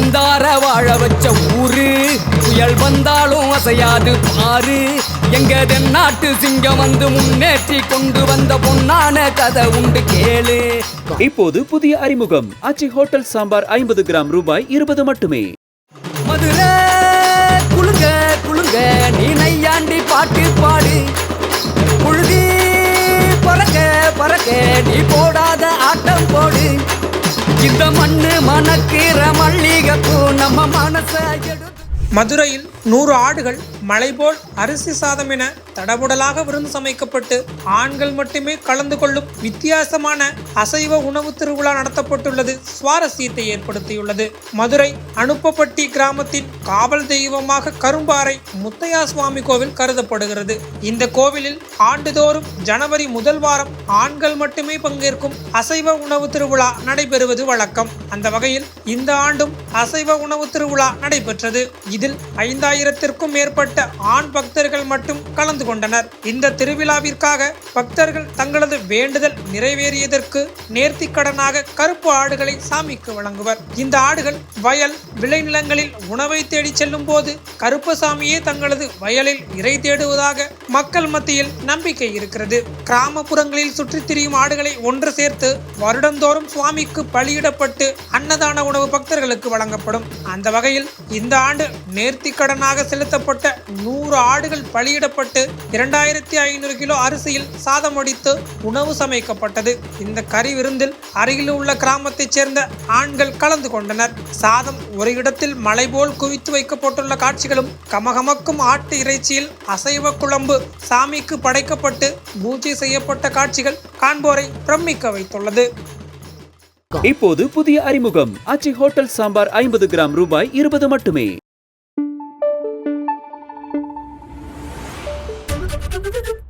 வந்தார வாழ வச்ச ஊரு. புயல் வந்தாலும் அசையாது பாரு. எங்க தென்னாட்டு சிங்கம் வந்து முன்னேற்றி கொண்டு வந்த பொன்னான கதை உண்டு கேளு. இப்போது புதிய அறிமுகம். ஆச்சி ஹோட்டல் சாம்பார் ஐம்பது கிராம் ரூபாய் இருபது மட்டுமே. மதுரை குலுங்க குலுங்க நீ நையாண்டி பாட்டு பாடு. புழுதி பறக்க பறக்க நீ போடாத ஆட்டம் போடு. இந்த மண்ணு மணக்கிற மல்லிகைப்பூ நம்ம மனச மதுரையில் நூறு ஆடுகள் மலைபோல் அரிசி சாதம் என தடபுடலாக விருந்து சமைக்கப்பட்டு ஆண்கள் மட்டுமே கலந்து கொள்ளும் வித்தியாசமான அசைவ உணவு திருவிழா நடத்தப்பட்டுள்ளது. சுவாரஸ்யத்தை ஏற்படுத்தியுள்ளது. மதுரை அனுப்பப்பட்டி கிராமத்தின் காவல் தெய்வமாக கரும்பாறை முத்தையா சுவாமி கோவில் கருதப்படுகிறது. இந்த கோவிலில் ஆண்டுதோறும் ஜனவரி முதல் வாரம் ஆண்கள் மட்டுமே பங்கேற்கும் அசைவ உணவு திருவிழா நடைபெறுவது வழக்கம். அந்த வகையில் இந்த ஆண்டும் அசைவ உணவு திருவிழா நடைபெற்றது. இதில் ஐந்தாயிரத்திற்கும் மேற்பட்ட ஆண் பக்தர்கள் மட்டும் கலந்து கொண்டனர். இந்த திருவிழாவிற்காக பக்தர்கள் தங்களது வேண்டுதல் நிறைவேறியதற்கு நேர்த்திக்கடனாக கருப்பு ஆடுகளை சாமிக்கு வழங்குவர். இந்த ஆடுகள் வயல் விளைநிலங்களில் உணவை தேடி செல்லும் போது கருப்பசாமியே தங்களது வயலில் இறை தேடுவதாக மக்கள் மத்தியில் நம்பிக்கை இருக்கிறது. கிராமப்புறங்களில் சுற்றித் திரியும் ஆடுகளை ஒன்று சேர்த்து வருடந்தோறும் சுவாமிக்கு பலியிடப்பட்டு அன்னதான உணவு பக்தர்களுக்கு வழங்கப்படும். அந்த வகையில் இந்த ஆண்டு நேர்த்திக்கடனாக செலுத்தப்பட்ட நூறு ஆடுகள் பலியிடப்பட்டு இரண்டாயிரத்தி ஐநூறு கிலோ அரிசியில் சாதம் அடித்து உணவு சமைக்கப்பட்டது. இந்த கறி விருந்தில் அருகில் உள்ள கிராமத்தைச் சேர்ந்த ஆண்கள் கலந்து கொண்டனர். சாதம் ஒரு இடத்தில் மலை போல் குவித்து வைக்கப்பட்டுள்ள காட்சிகளும் கமகமக்கும் ஆட்டு இறைச்சியில் அசைவ குழம்பு சாமிக்கு படைக்கப்பட்டு பூஜை செய்யப்பட்ட காட்சிகள் காண்போரை பிரமிக்க வைத்துள்ளது இப்போது புதிய அறிமுகம் ஆச்சி ஹோட்டல் சாம்பார் ஐம்பது கிராம் ரூபாய் இருபது மட்டுமே Thank you.